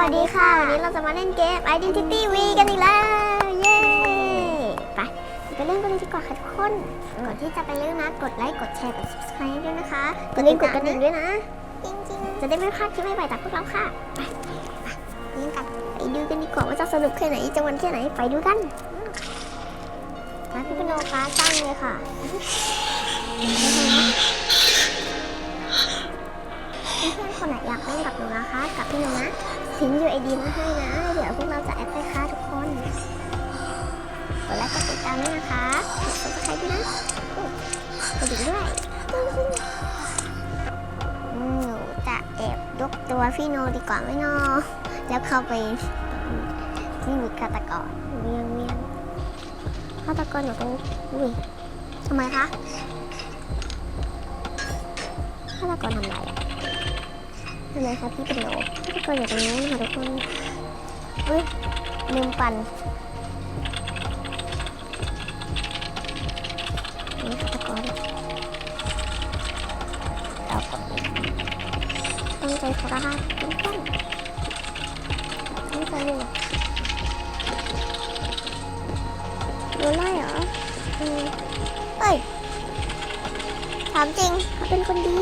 วัสดีค่ะ วันนี้เราจะมาเล่นเกม Identity V กันอีกแล้ว เย้ไปไปเล่นกันเลยดีกว่าค่ะทุกคน ก่อนที่จะไปเล่นนะ กดไลค์กดแชร์กด subscribe ด้วยนะคะกดลิงก์กดกระดิ่งด้วยนะจริงๆ จะได้ไม่พลาดคลิปใหม่ๆจากพวกเราค่ะไปไปเล่นกันไปดูกันดีกว่าว่าจะสนุกแค่ไหนจะมันแค่ไหนไปดูกันมาพี่เป็นโนฟ้าสร้างเลยค่ะเพื่อนๆคนไหนอยากเล่นกับหนูนะคะ กับพี่หนูนะ ทิ้ง UID มาให้นะ เดี๋ยวพวกเราจะแอดไปค่ะทุกคนกดไลค์กดติดตามด้วยนะคะกด subscribe ด้วยนะกดดิ่งด้วยหนูจะแอบยกตัวพี่โนดีกว่าไหมเนอแล้วเข้าไปนี่มีฆาตกรเมียงเมียงฆาตกรอยู่ตรงอุ้ยทำไมคะฆาตกรทำอะไร อะทำไมคะพี่เป็นโลพี่ก็อยู่ตรงนี้ค่ะทุกคนเฮ้ยลืมปั่นนี่ค่ะกคนเรากดตั้งใจโฟกัสทุกคนตั้งใจดูโดนไล่เหรอเอ้ยถามจริงเขาเป็นคนดี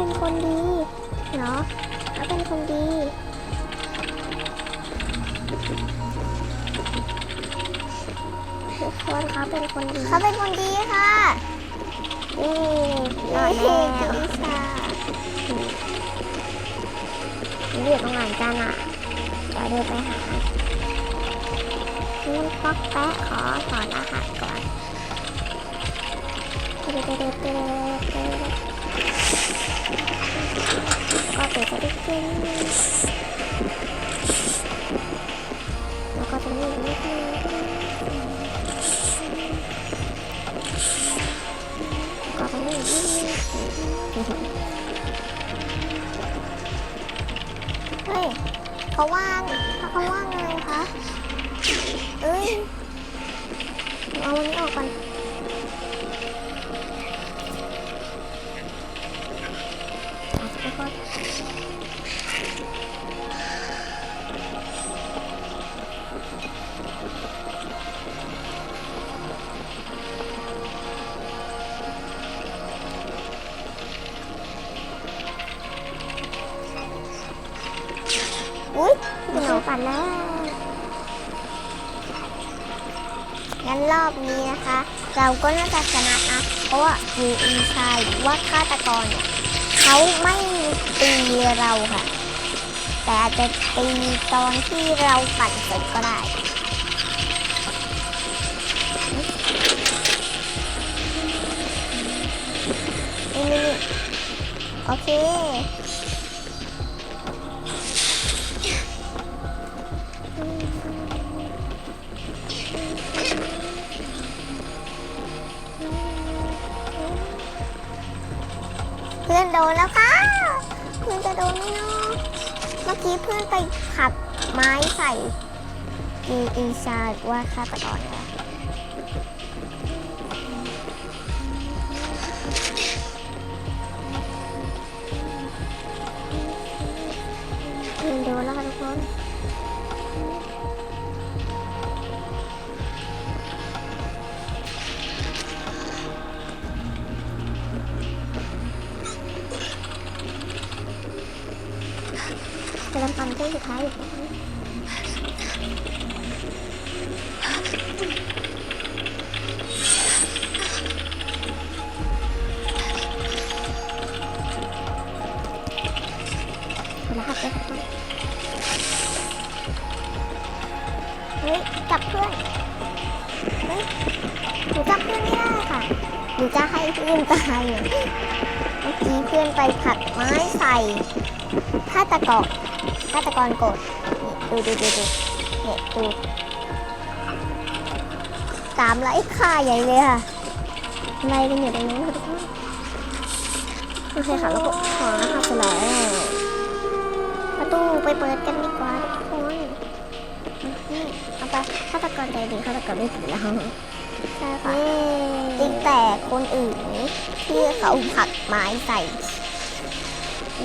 เป็นคนดีเหรอเขาเป็นคนดี ทุกคนเขาเป็นคนดีเขาเป็นคนดีค่ะนี่รอดแล้ววิชาเรียกตรงไหนกันอะเดี๋ยวเดินไปหานี่นป๊อกแป๊ะขอสอนอาหารก่อนเด็ดเด็ดเด็ดเด็ดก็ เปิดจะได้ขึ้นแล้วก็จะมีอีกนิดนึงก็จะมีอีกนิดนึงเฮ้ยเขาว่างเขาว่างไงคะเอ้ยเอาวันนี้ออกก่อน อุ้ยหนูปั่นแล้วงั้นรอบนี้นะคะ เราก็น่าจะชนะนะ เพราะว่ายูอินชายหรือว่าฆาตกรเนี่ยเขาไม่ ตีเราค่ะ แต่อาจจะตีตอนที่เราปั่นเสร็จก็ได้นี่นี่นี่โอเคเพื่อนโดนแล้วค่ะ จะโดนไหมเนาะเมื่อกี้เพื่อนไปขับไม้ใส่กีอีชาหรือว่าฆาตกรนะเดี๋ยวแล้วค่ะทุกคน รหัสเลยค่ะเฮ้ยจับเพื่อนเฮ้ยหนูจับเพื่อนไม่ได้ค่ะหนูจะให้เพื่อนตายเนี่ยเมื่อกี้เพื่อนไปผลักไม้ใส่ฆาตกรฆาตกรโกรธนี่ดูดูดูดูเนี่ยดูตามไล่ฆ่าใหญ่เลยค่ะไล่กันอยู่ตรงนั้นค่ะทุกคนโอเคค่ะแล้วก็ขอนะคะสลาย ไปเปิดกันดีกว่าทุกคนนี่เอาไปฆาตกรใจดีฆาตกรไม่ถึงแล้วใช่ค่ะจริงแต่คนอื่นที่เขาผลักไม้ใส่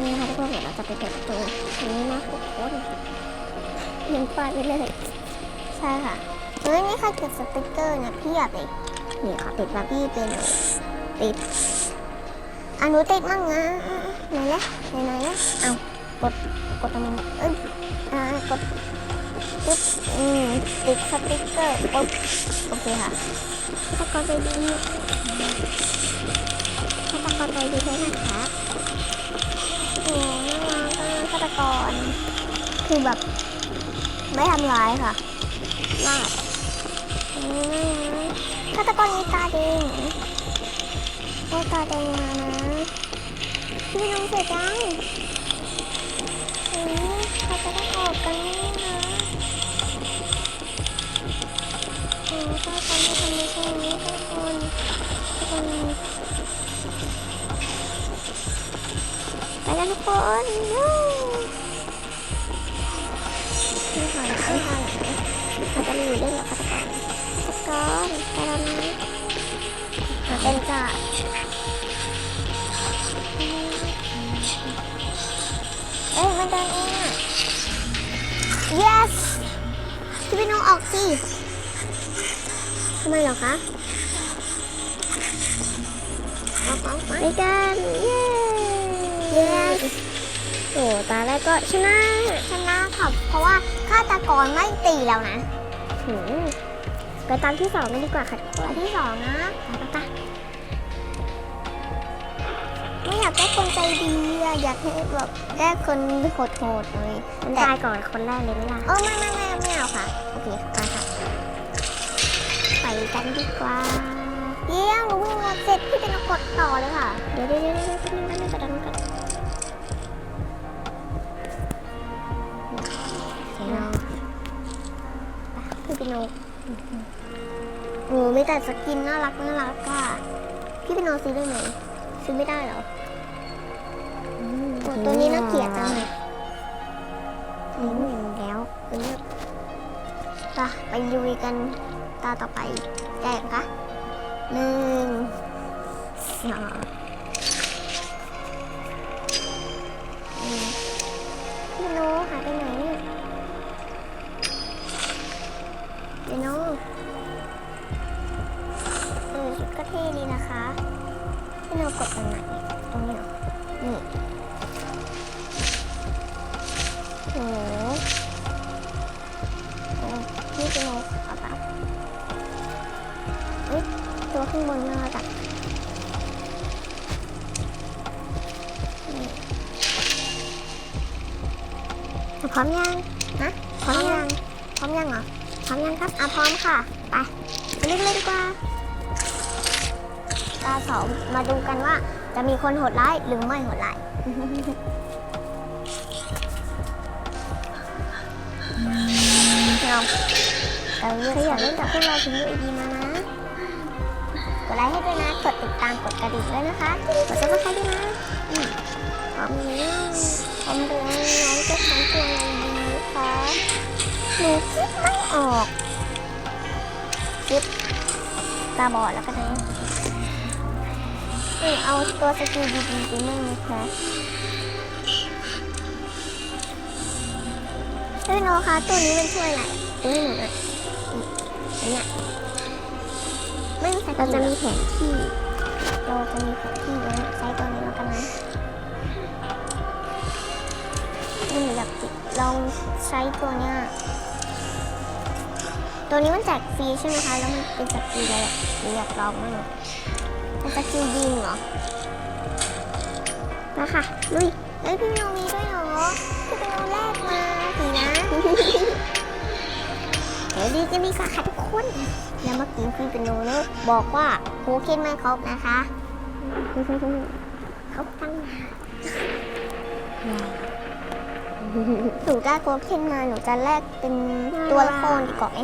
นี่นะคะทุกคนเดี๋ยวเราจะไปเปิดประตูตรงนี้นะทุกคนยังปาดไปเลยใช่ค่ะเฮ้ยนี่ใครติดสติกเกอร์เนี่ยเพียบเลยนี่ค่ะติดบาร์บี้เป็นติดอันนู้ติดมั่งนะไหนนะไหนไหนนะเอา กดกดตรงนี้เอ้ยอ่ากดปึ๊บอืมติดสติ๊กเกอร์ปึ๊บโอเคค่ะฆากรใจดีฆาตกรใจดีแท้นะครับโอ้น่ารักอะฆาตกรคือแบบ ไม่ทำร้ายค่ะมากอืมฆาตกรมีตาแดงโอ้ตาแดงมานะพี่น้องเสียจัง อืมเขาจะได้ออกกันแน่นะโอ้ฆาตกรไม่ทำไม่ช่งนี้ทุกคนทุกรไปแล้วทุกคน มันเดินเองอะ yes พี่พี่น้องออกสิทำไมเหรอคะออกออกไปกันเย้ yes โอ้ตาแรกก็ชนะ ชนะค่ะเพราะว่าฆาตกรไม่ตีแล้วนะ หืมไปตามที่สองกันดีกว่าค่ะตัวที่สองนะไปไป อยากได้คนใจดีอะอยากให้แบบได้คนโหดๆหน่อยมันตายก่อนคนแรกเลยไหมล่ะ เออไม่ไม่ไม่ไม่เอาค่ะ โอเคไปค่ะ ไปกันดีกว่า เยี่ยมหนูวิ่งมาเสร็จพี่เป็นกดต่อเลยค่ะ เดี๋ยวเดี๋ยวเดี๋ยวเดี๋ยวแป๊บนึงแป๊บนึงกระดังกันเดี๋ยวเราพี่เป็นโนโอ้ไม่แต่สกินน่ารักน่ารักค่ะพี่เป็นโนซื้อได้ไหมซื้อไม่ได้เหรอโอ้ ตัวนี้น่าเกลียดจังเลยนี่หนึ่งแล้วเลือกไปไปลุยกันตาต่อไปแจกคะหนึ่งสองพี่โนหายไปไหนเนี่ยเดี๋ยวน้องเออชุดก็เท่ดีนะคะให้เรากดตรงไหน ข้างบนน่ารักนี่พร้อมยังนะพร้อมยัง พร้อมยังเหรอ พร้อมยังครับ อะพร้อมค่ะ ไปไปเล่นเลยดีกว่า ตาสองมาดูกันว่าจะมีคนโหดร้ายหรือไม่โหดร้ายเราเราเลือกใครอยากเล่นกับพวกเราถึงดูดีมานะก ดไลค์ให้ด้วยนะ กดติดตามกดกระดิ่งด้วยนะคะ กดซับสไครต์ด้วยนะอืมพร้อมแล้วพร้อมแล้วน้องจะทำตัวอะไรดีคะหนูคิดไม่ออกคิดตาบอดแล้วกันนะเออเอาตัวสกิลดีๆไปมั่งนะคะเฮ้ยโนคะตัวนี้มันช่วยอะไรอะตัวนี้หนูอะอืมอันเนี้ย ไม่มีสกิลเราจะมีแผนที่ เราจะมีแผนที่นะใช้ตัวนี้แล้วกันนะนี่หนูอยากติดลองใช้ตัวเนี้ยตัวนี้มันแจกฟรีใช่ไหมคะ แล้วมันเป็นสกิลอะไรอยากลองมากเป็นสกิลยิงเหรอมาค่ะลุยเอ้ยพี่โนมีด้วยเหรอพี่เป็นโนแรกมาสินะ เดี๋ยวดีจะมีค่ะค่ะทุกคน แล้วเมื่อกี้พี่เป็นโนเนอะบอกว่าโคเคนไม่ครบนะคะครบตั้งนานหนูได้โคเคนมาหนูจะแลกเป็นตัวละครดีกว่าไหม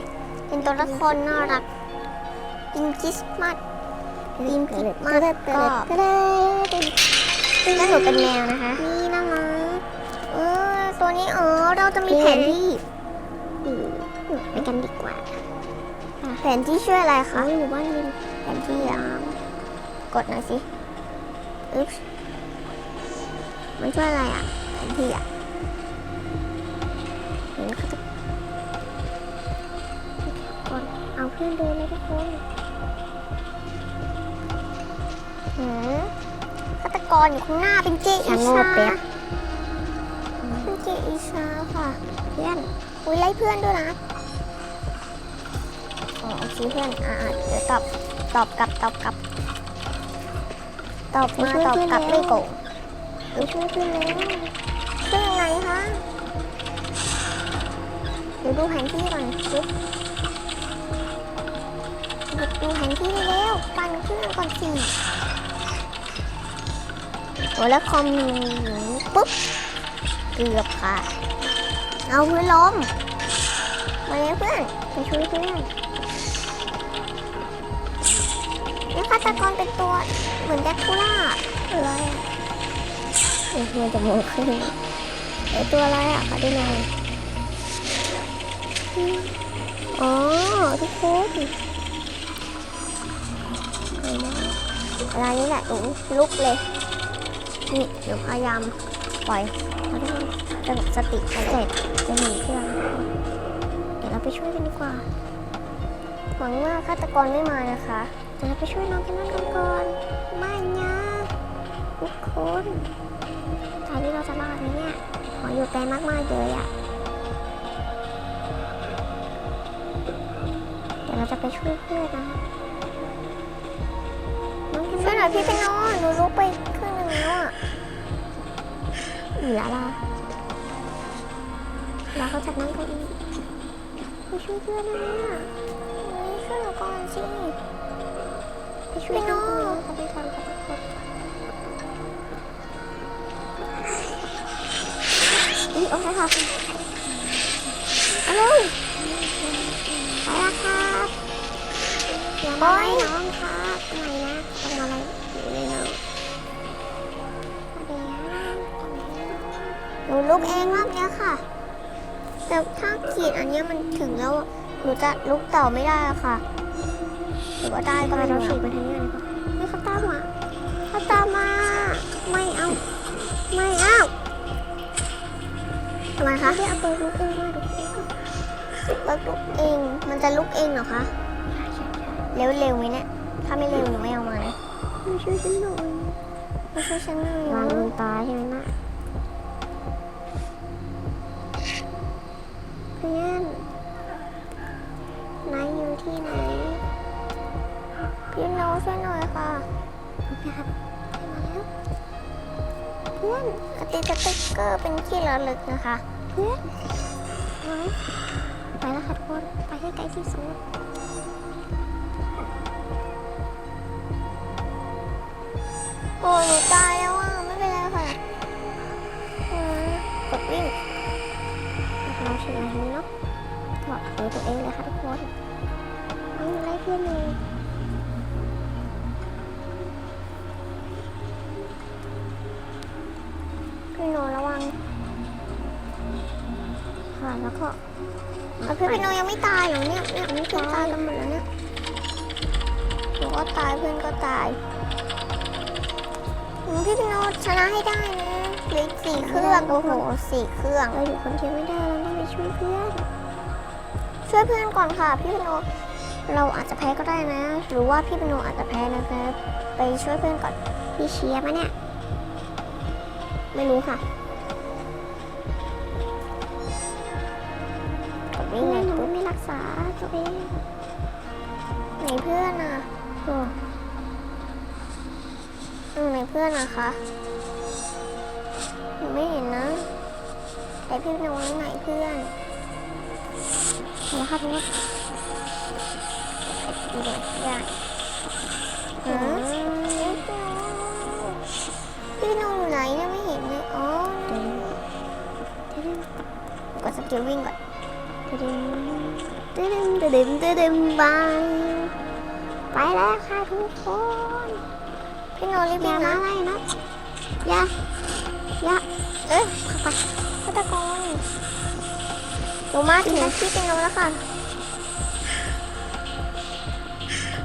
เป็นตัวละครน่ารักทีมคริสต์มาสทีมคริสต์มาสก็แล้วหนูเป็นแมวนะคะ นี่นะมั้เออตัวนี้อ๋อเราจะมีแผนที่ไปกันดีกว่า แผนที่ช่วยอะไรคะหมู่บ้านริมแผนที่อะกดหน่อยสิอึ๊บมันช่วยอะไรอะแผนที่อะเห็นฆาตกรเอาเพื่อนเดินเลยทุกคนหือฆาตกรอยู่ข้างหน้าเป็นเจอีชาเป็นเจอีชาค่ะ เพื่อนอุ้ยไล่เพื่อนด้วยนะ อ๋อโอเคเพื่อนอ่าเดี๋ยวตอบตอบกลับตอบกลับ ตอบมาตอบกลับไม่โกงไปช่วยเพื่อนแล้วช่วยยังไงคะเดี๋ยวดูแผนที่ก่อนปึ๊บดูแผนที่เร็วปั่นเครื่องก่อนสิโอ้แล้วคอมหนึ่งปุ๊บเกือบค่ะ เอาเพื่อนล้มมาเลยเพื่อนไปช่วยเพื่อน ฆาตกรเป็นตัว เหมือนแดกคูล่าอะไรอะเอ้ยมันจะมองขึ้นไอตัวอะไรอะขอดูหน่อยอ๋อทุกคนอามาเวลานี้แหละหนูลุกเลย นี่เดี๋ยวพยายามปล่อยเขาได้สงบสติเสร็จจะหนีเครื่องเดี๋ยวเราไปช่วยกันดีกว่า หวังว่าฆาตกรไม่มานะคะ เดี๋ยวเราไปช่วยน้องกันนั่นกันก่อน ไม่นะทุกคนตายที่เราจะรอดไหมเนี่ยขออยู่ไกลมากๆเลยอะเดี๋ยวเราจะไปช่วยเพื่อนนะคะน้องช่วยหน่อยพี่เป็นน้องหนูลุกไปครึ่งหนึงแล้วอะเหลือละแล้วเขาจัดนั่งเก้าอี้ไปช่วยเพื่อนนะเนี่ยนี่ช่วยหนูก่อนสิ ไปช่วยน้องเขาไปทำกับทุกคนอีโอเคค่ะเอาเร็วไปละครับอย่ามาไล่น้องครับไม่นะต้องมาไล่อยู่เลยน้องเดี๋ยวหนูลุกเองรอบเนี้ยค่ะแต่ถ้าขีดอันนี้มันถึงแล้วหนูจะลุกเต่อไม่ได้ค่ะ หรือว่าได้ก็ไม่รู้ฉีกไปทางนี้เลยค่ะไม่เขาตามมาเขาตามมาไม่เอา ไม่เอาทำไมคะที่เอาตัวลุกเองมาดูตัวลุกเอง มันจะลุกเองเหรอคะ เร็วเร็วไหมเนี่ย ถ้าไม่เร็วหนูไม่เอามานะมาช่วยฉันหน่อยมาช่วยฉันหน่อยวางบนตาใช่ไหมนะเพื่อนนายอยู่ที่ไหน พี่โนช่วยหน่อยค่ะโอเคครับแล้วเพื่อนติดสติ๊กเกอร์เป็นขี้ระลึกนะคะ เพื่อนเฮ้ยไปแล้วค่ะทุกคนไปให้ไกลที่สุดโอ้หตายแล้ว ตายเหรอเนี่ยเนี่ยนี่คือตายกันหมดแล้วเนี่ยหนูก็ตายเพื่อนก็ตายอืมพี่พิโนตชนะให้ได้นะเหลืออีกสี่เครื่องโอ้โหสี่เครื่องเราอยู่คนเดียวไม่ได้เราต้องไปช่วยเพื่อน ช่วยเพื่อนก่อนค่ะพี่พิโนตเราอาจจะแพ้ก็ได้นะ หรือว่าพี่พิโนตอาจจะแพ้นะครับ ไปช่วยเพื่อนก่อนพี่เชียร์มะเนี่ยไม่รู้ค่ะกดวิ่งไงหนูไม่ รักษาตัวเองไหนเพื่อนอะโอ้ไหนเพื่อนนะคะหนูไม่เห็นนะแต่พี่โน้ตไหนเพื่อนนะคะทุกคนดูหน่อยได้ฮะพี่โน้ตอยู่ไหนเนี่ยไม่เห็นเลย อ๋อก็สกิลวิ่งก่อน ดึมตึดึมตึดึมตึดึมบายไปแล้วค่ะทุกคนพี่โนรีบวิ่งนะอะไรนะอย่าอย่าเอ๊ะไปฆาตกรหนูมาถึงที่เป็นโนแล้วค่ะ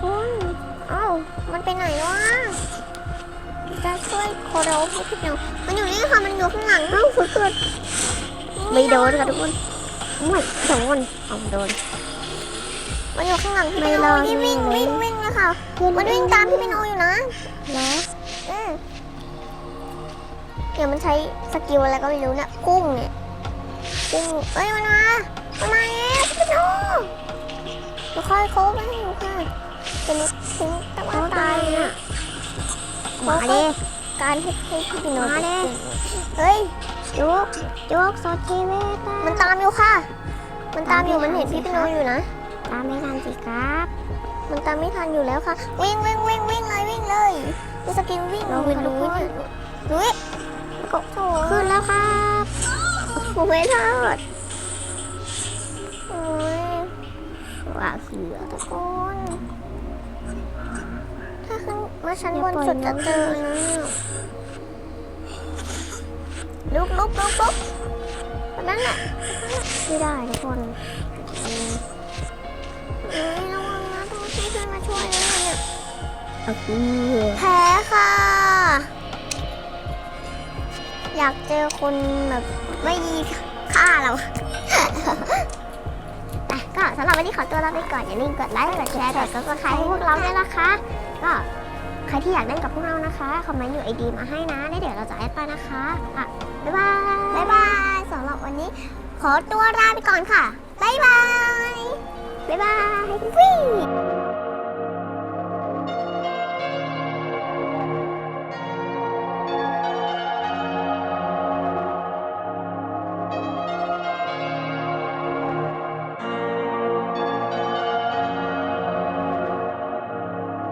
คุณเอ้ามันไปไหนวะจะช่วยโคโรให้พี่โนมันอยู่นี่ค่ะมันอยู่ข้างหลังน้องฝึกเกิดไม่โดนค่ะทุกคน ไม่โดนเอาโดน มันอยู่ข้างหลังพี่ไม่ไม่รรออดนี่วิ่งเลยวิ่งวิ่งเลยค่ะเพื่อนมันวิ่งตามพี่มิโนอยู่นะแล้วอืมเดี๋ยวมันใช้สกิลอะไรก็ไม่รู้เนี่ยพุ่งเนี่ยพุ่งเอ้ยมันมามันมาแล้วพี่มิโนเดี๋ยวค่อยโค้งไปให้อยู่ค่ะจะนึกถึงแต่ว่าตายน่ะมาดิ การให้ให้พี่มิโนมาดิ เฮ้ย จุกจุกโซเทเวตามันตามอยู่ค่ะ มันตามอยู่มันเห็นพี่มิโนอยู่นะ ตามไม่ทันสิครับ มันตามไม่ทันอยู่แล้วค่ะ วิ่งวิ่งวิ่งวิ่งเลยวิ่งเลยดูสกิลวิ่งเราเป็นทุกคนลุยก็โถขึ้นแล้วครับผมไม่ทอดโอ้ยว่าเสือทุกคนถ้าขึ้นมาชั้นบนสุดจะเจอนะ ลุกลุกลุกลุกแบบนั้นแหละไม่ได้ทุกคนเอ้ยระวังนะต้องพี่ช่วยมาช่วยนะเนี่ยเอาเสือแพ้ค่ะ อยากเจอคนแบบไม่ดีฆ่าเราอะก็สำหรับวันนี้ขอตัวลาไปก่อนอย่าลืมกดไลค์กดแชร์กดซับสไครต์ให้พวกเราด้วยนะคะ ก็ ใครที่อยากเล่นกับพวกเรานะคะคอมเมนต์อยู่ไอดีมาให้นะแล้วเดี๋ยวเราจะแอดไปนะคะอะบ๊ายบายบ๊ายบายสำหรับวันนี้ ขอตัวลาไปก่อนค่ะบ๊ายบายบ๊ายบายวิ